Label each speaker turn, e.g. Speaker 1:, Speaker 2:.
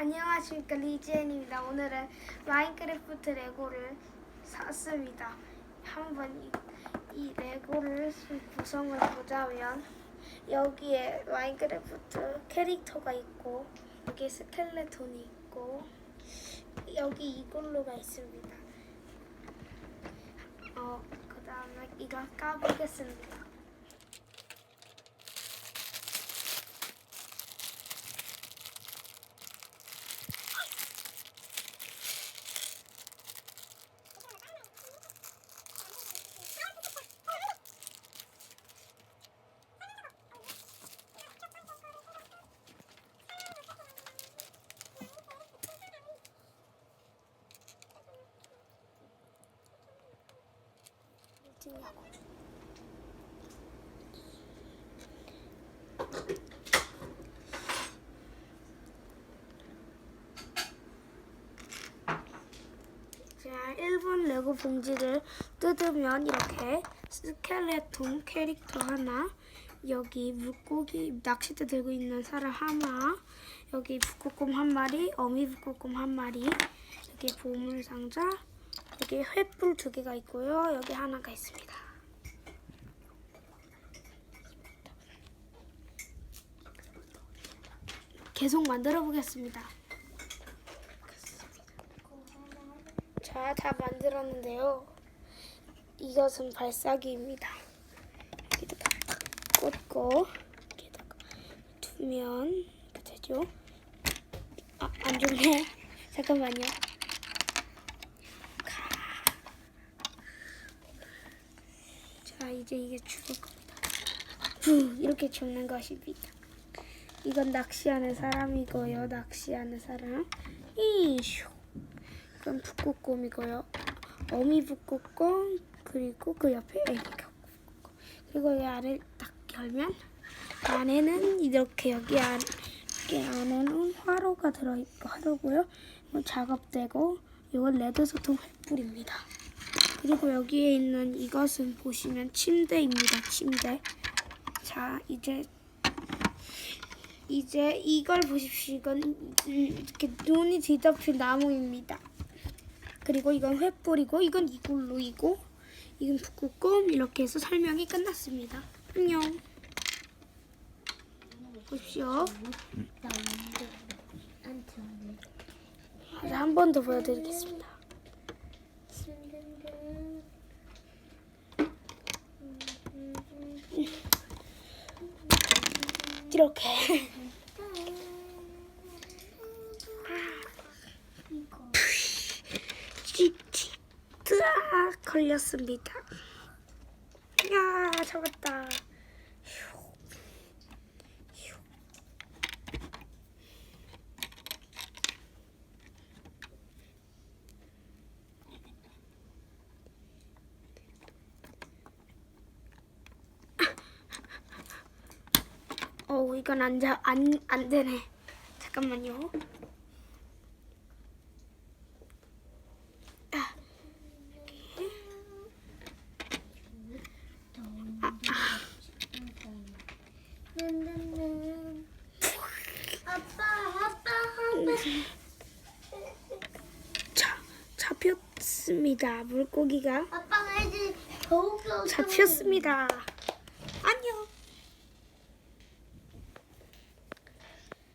Speaker 1: 안녕하십니까 리지엔입니다. 오늘은 마인크래프트 레고를 샀습니다. 한번 이, 이 레고를 구성을 보자면 여기에 마인크래프트 캐릭터가 있고 여기 스켈레톤이 있고 여기 이글루가 있습니다. 어 그 다음에 이거 까보겠습니다. 찍냐고. 자, 1번 레고 봉지를 뜯으면 이렇게 스켈레톤 캐릭터 하나, 여기 물고기 낚싯대 들고 있는 사람 하나, 여기 북극곰 한 마리, 어미 북극곰 한 마리, 여기 보물 상자, 여기 횃불 두 개가 있고요. 여기 하나가 있습니다. 계속 만들어 보겠습니다. 자, 다 만들었는데요. 이것은 발사기입니다. 여기다가 꽂고 여기다가 두면 되죠. 아, 안 좋네. 잠깐만요. 자, 이제 이게 죽을 겁니다. 후, 이렇게 죽는 것입니다. 이건 낚시하는 사람이고요. 낚시하는 사람. 이슈. 그럼 북극곰이고요. 어미 북극곰 그리고 그 옆에 애기 북극곰. 그리고 이 안을 딱 열면 안에는 이렇게 여기 안 여기 안에는 화로가 들어 있고 화로고요. 이건 작업되고 이건 레드 소통 횃불입니다. 그리고 여기에 있는 이것은 보시면 침대입니다. 침대. 자, 이제 이제 이걸 보십시오. 이건 음, 이렇게 눈이 뒤덮인 나무입니다. 그리고 이건 횃불이고 이건 이글루이고 이건 북극곰 이렇게 해서 설명이 끝났습니다. 안녕. 보십시오. 한번 더 보여드리겠습니다. 이렇게 뜨악 걸렸습니다. 야 잡았다. 휴. 휴. 어 이건 안 자 안 안 되네. 잠깐만요. 아, 여기.
Speaker 2: 아빠, 아빠,
Speaker 1: 자 잡혔습니다. 물고기가
Speaker 2: 아빠가 이제 겨우 겨우
Speaker 1: 잡혔습니다.